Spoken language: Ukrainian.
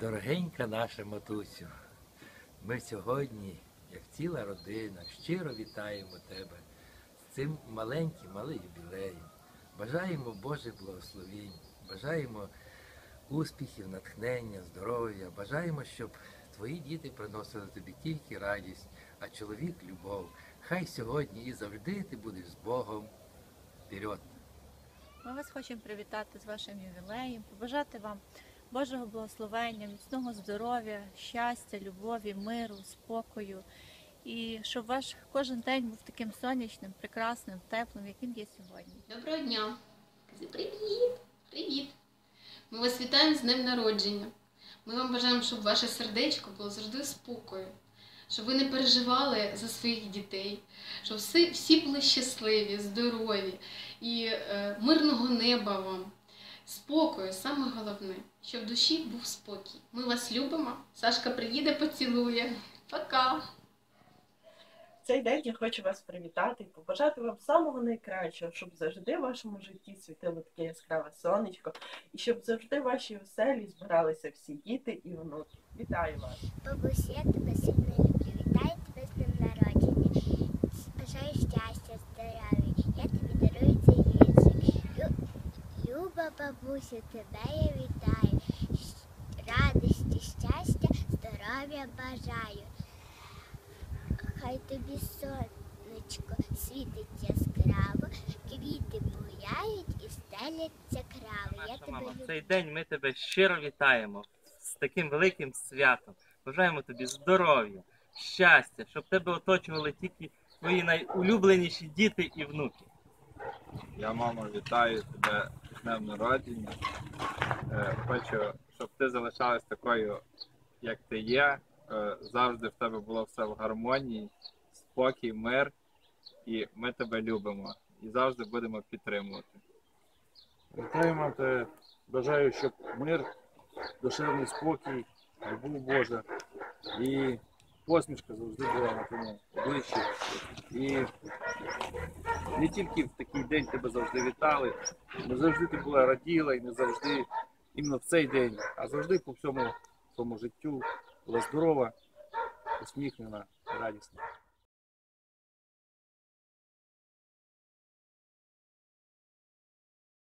Дорогенька наша матусю, ми сьогодні, як ціла родина, щиро вітаємо тебе з цим маленьким, але юбілеєм. Бажаємо Божих благословінь, бажаємо успіхів, натхнення, здоров'я. Бажаємо, щоб твої діти приносили тобі тільки радість, а чоловік любов. Хай сьогодні і завжди ти будеш з Богом. Вперед! Ми вас хочемо привітати з вашим ювілеєм, побажати вам Божого благословення, міцного здоров'я, щастя, любові, миру, спокою. І щоб ваш кожен день був таким сонячним, прекрасним, теплим, як він є сьогодні. Доброго дня! Привіт! Привіт! Ми вас вітаємо з днем народження. Ми вам бажаємо, щоб ваше сердечко було завжди спокою, щоб ви не переживали за своїх дітей, щоб всі, всі були щасливі, здорові і е, мирного неба вам, спокою, саме головне, щоб в душі був спокій. Ми вас любимо. Сашка приїде, поцілує. Пока! В цей день я хочу вас привітати і побажати вам самого найкращого, щоб завжди в вашому житті світило таке яскраве сонечко, і щоб завжди в вашій оселі збиралися всі діти і внуки. Вітаю вас! Бабусь, я тебе сильно люблю. Вітаю тебе з днем народження. Бажаю щастя, здоров'я. Я тобі дарую цей віршик. Лю- Люба бабусю, тебе я вітаю. Радості, щастя, здоров'я бажаю. Хай тобі сонечко світить яскраво, квіти буяють і стеляться крави. Я тебе мама, в цей день ми тебе щиро вітаємо з таким великим святом. Бажаємо тобі здоров'я, щастя, щоб тебе оточували тільки твої найулюбленіші діти і внуки. Я, мамо, вітаю тебе днем народження. Е, Хочу, щоб ти залишалась такою, як ти є. Е, Завжди в тебе було все в гармонії, спокій, мир. І ми тебе любимо і завжди будемо підтримувати. Вітаємо тебе, бажаю, щоб мир, душевний спокій, любов Божа і посмішка завжди була на тому обличчі. І не тільки в такий день тебе завжди вітали, не завжди ти була раділа і не завжди іменно в цей день, а завжди по всьому своєму життю була здорова, усміхнена, радісна.